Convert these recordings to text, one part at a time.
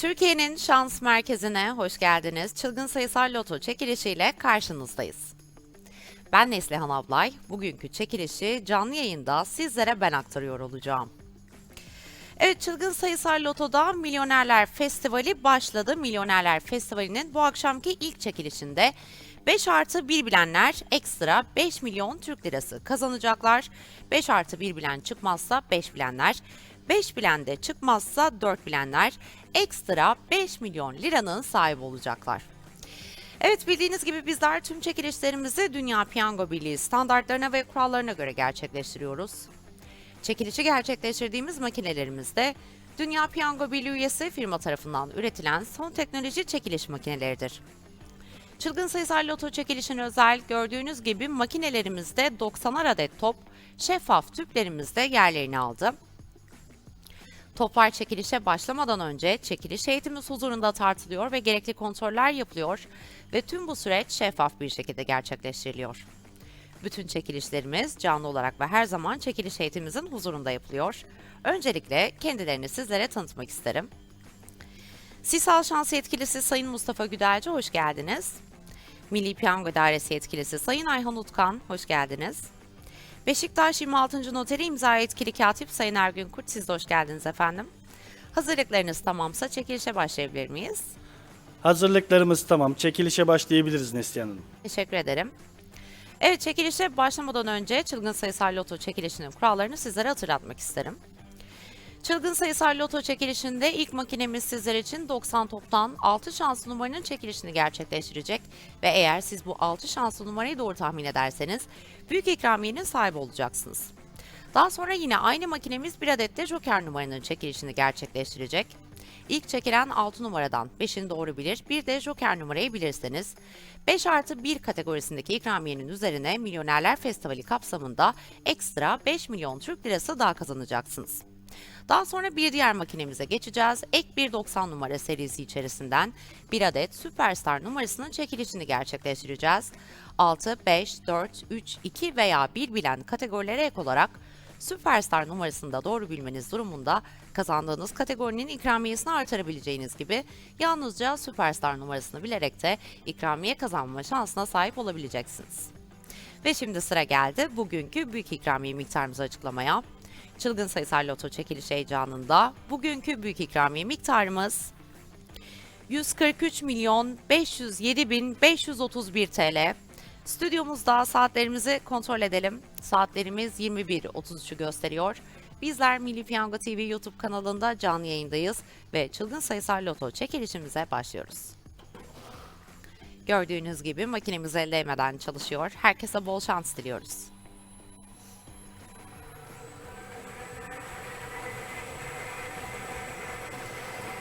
Türkiye'nin şans merkezine hoş geldiniz. Çılgın sayısal loto çekilişiyle karşınızdayız. Ben Neslihan Ablay. Bugünkü çekilişi canlı yayında sizlere ben aktarıyor olacağım. Evet Çılgın Sayısal Loto'da Milyonerler Festivali başladı. Milyonerler Festivali'nin bu akşamki ilk çekilişinde 5 artı 1 bilenler ekstra 5 milyon Türk lirası kazanacaklar. 5 artı 1 bilen çıkmazsa 5 bilenler, 5 bilen de çıkmazsa 4 bilenler ekstra 5 milyon liranın sahibi olacaklar. Evet bildiğiniz gibi bizler tüm çekilişlerimizi Dünya Piyango Birliği standartlarına ve kurallarına göre gerçekleştiriyoruz. Çekilişi gerçekleştirdiğimiz makinelerimizde Dünya Piyango Birliği üyesi firma tarafından üretilen son teknoloji çekiliş makineleridir. Çılgın sayısal loto çekilişine özel gördüğünüz gibi makinelerimizde 90'ar adet top şeffaf tüplerimizde yerlerini aldı. Toplar çekilişe başlamadan önce çekiliş heyetimiz huzurunda tartılıyor ve gerekli kontroller yapılıyor ve tüm bu süreç şeffaf bir şekilde gerçekleştiriliyor. Bütün çekilişlerimiz canlı olarak ve her zaman çekiliş heyetimizin huzurunda yapılıyor. Öncelikle kendilerini sizlere tanıtmak isterim. Sisal Şans Yetkilisi Sayın Mustafa Güdelci hoş geldiniz. Milli Piyango Dairesi Yetkilisi Sayın Ayhan Utkan hoş geldiniz. Beşiktaş 26. Noteri imza yetkili katip Sayın Ergün Kurt siz de hoş geldiniz efendim. Hazırlıklarınız tamamsa çekilişe başlayabilir miyiz? Hazırlıklarımız tamam. Çekilişe başlayabiliriz Neslihan Hanım. Teşekkür ederim. Evet çekilişe başlamadan önce çılgın sayısal loto çekilişinin kurallarını sizlere hatırlatmak isterim. Çılgın sayısal loto çekilişinde ilk makinemiz sizler için 90 toptan 6 şanslı numaranın çekilişini gerçekleştirecek ve eğer siz bu 6 şanslı numarayı doğru tahmin ederseniz büyük ikramiyenin sahibi olacaksınız. Daha sonra yine aynı makinemiz bir adet de joker numaranın çekilişini gerçekleştirecek. İlk çekilen 6 numaradan 5'ini doğru bilir, bir de joker numarayı bilirseniz 5 artı 1 kategorisindeki ikramiyenin üzerine Milyonerler Festivali kapsamında ekstra 5 milyon Türk lirası daha kazanacaksınız. Daha sonra bir diğer makinemize geçeceğiz. Ek 190 numara serisi içerisinden bir adet Süperstar numarasının çekilişini gerçekleştireceğiz. 6, 5, 4, 3, 2 veya 1 bilen kategorilere ek olarak Süperstar numarasını da doğru bilmeniz durumunda kazandığınız kategorinin ikramiyesini artırabileceğiniz gibi yalnızca Süperstar numarasını bilerek de ikramiye kazanma şansına sahip olabileceksiniz. Ve şimdi sıra geldi bugünkü büyük ikramiye miktarımızı açıklamaya. Çılgın sayısal loto çekiliş heyecanında bugünkü büyük ikramiye miktarımız 143 milyon 507 bin 531 TL. Stüdyomuzda saatlerimizi kontrol edelim. Saatlerimiz 21.33'ü gösteriyor. Bizler Milli Piyango TV YouTube kanalında canlı yayındayız ve çılgın sayısal loto çekilişimize başlıyoruz. Gördüğünüz gibi makinemiz el çalışıyor. Herkese bol şans diliyoruz.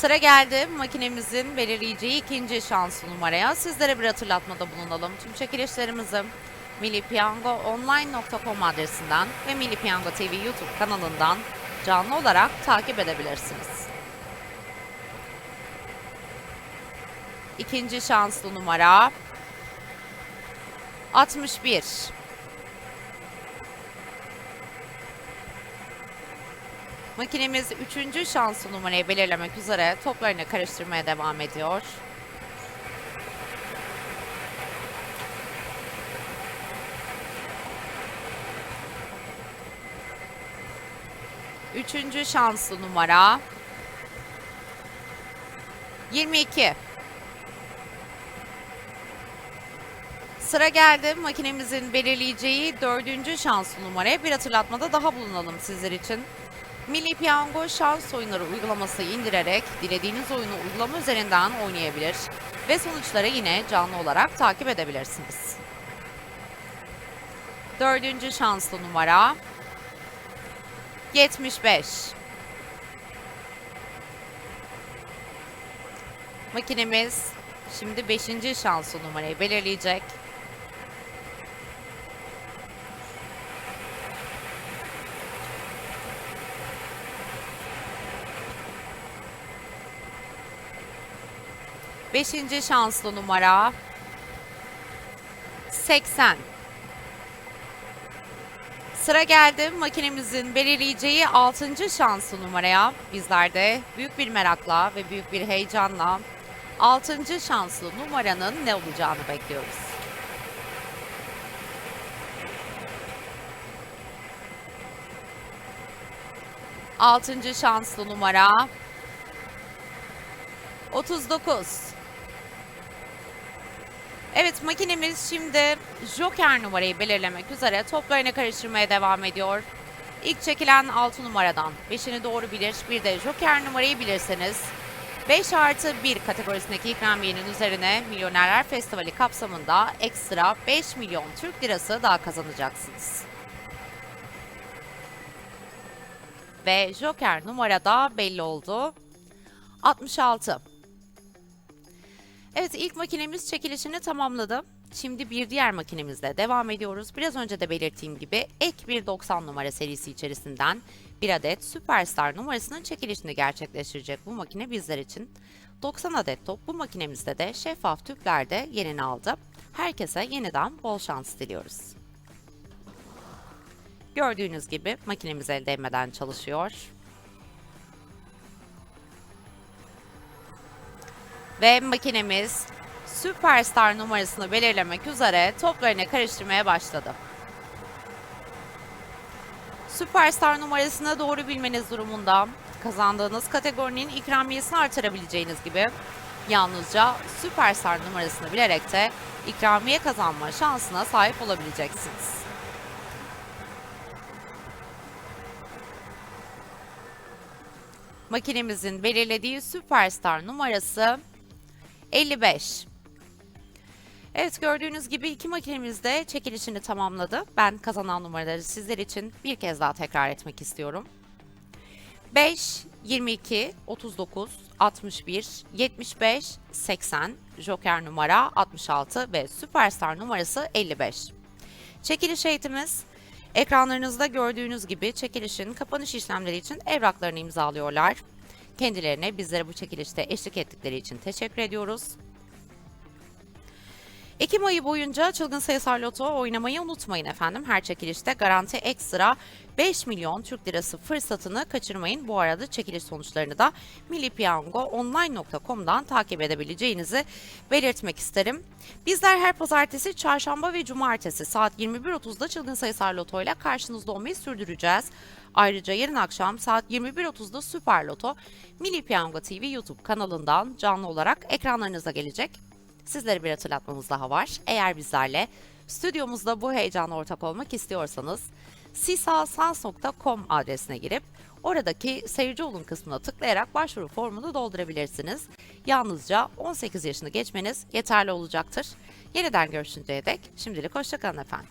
Sıra geldi makinemizin belirleyeceği ikinci şanslı numaraya. Sizlere bir hatırlatmada bulunalım. Tüm çekilişlerimizi millipiyangoonline.com adresinden ve Milli Piyango TV YouTube kanalından canlı olarak takip edebilirsiniz. İkinci şanslı numara 61. Makinemiz üçüncü şanslı numarayı belirlemek üzere toplarını karıştırmaya devam ediyor. Üçüncü şanslı numara 22. Sıra geldi makinemizin belirleyeceği dördüncü şanslı numaraya bir hatırlatmada daha bulunalım sizler için. Milli Piyango şans oyunları uygulaması indirerek dilediğiniz oyunu uygulama üzerinden oynayabilir ve sonuçları yine canlı olarak takip edebilirsiniz. Dördüncü şanslı numara 75. Makinemiz şimdi 5. şanslı numarayı belirleyecek. Beşinci şanslı numara 80. Sıra geldi makinemizin belirleyeceği 6. şanslı numaraya. Bizler de büyük bir merakla ve büyük bir heyecanla 6. şanslı numaranın ne olacağını bekliyoruz. Altıncı şanslı numara 39. Evet makinemiz şimdi Joker numarayı belirlemek üzere toplarını karıştırmaya devam ediyor. İlk çekilen 6 numaradan 5'ini doğru bilir bir de Joker numarayı bilirseniz 5 artı 1 kategorisindeki ikramiyenin üzerine Milyonerler Festivali kapsamında ekstra 5 milyon Türk lirası daha kazanacaksınız. Ve Joker numarada belli oldu. 66. Evet ilk makinemiz çekilişini tamamladı. Şimdi bir diğer makinemizle devam ediyoruz. Biraz önce de belirttiğim gibi ek bir 90 numara serisi içerisinden bir adet Superstar numarasının çekilişini gerçekleştirecek bu makine bizler için. 90 adet top bu makinemizde de şeffaf tüplerde yerini aldı. Herkese yeniden bol şans diliyoruz. Gördüğünüz gibi makinemiz el değmeden çalışıyor. Ve makinemiz Superstar numarasını belirlemek üzere toplarını karıştırmaya başladı. Superstar numarasını doğru bilmeniz durumunda kazandığınız kategorinin ikramiyesini artırabileceğiniz gibi yalnızca Superstar numarasını bilerek de ikramiye kazanma şansına sahip olabileceksiniz. Makinemizin belirlediği Superstar numarası 55. Evet gördüğünüz gibi iki makinemiz de çekilişini tamamladı. Ben kazanan numaraları sizler için bir kez daha tekrar etmek istiyorum. 5, 22, 39, 61, 75, 80, Joker numara 66 ve Superstar numarası 55. Çekiliş eğitimiz ekranlarınızda gördüğünüz gibi çekilişin kapanış işlemleri için evraklarını imzalıyorlar. Kendilerine bizlere bu çekilişte eşlik ettikleri için teşekkür ediyoruz. Ekim ayı boyunca çılgın sayısal loto oynamayı unutmayın efendim. Her çekilişte garanti ekstra 5 milyon Türk lirası fırsatını kaçırmayın. Bu arada çekiliş sonuçlarını da millipiyangoonline.com'dan takip edebileceğinizi belirtmek isterim. Bizler her pazartesi, çarşamba ve cumartesi saat 21.30'da çılgın sayısal loto ile karşınızda olmayı sürdüreceğiz. Ayrıca yarın akşam saat 21.30'da Süper Loto Milli Piyango TV YouTube kanalından canlı olarak ekranlarınıza gelecek. Sizlere bir hatırlatmamız daha var. Eğer bizlerle stüdyomuzda bu heyecana ortak olmak istiyorsanız sisalsans.com adresine girip oradaki seyirci olun kısmına tıklayarak başvuru formunu doldurabilirsiniz. Yalnızca 18 yaşını geçmeniz yeterli olacaktır. Yeniden görüşünceye dek şimdilik hoşçakalın efendim.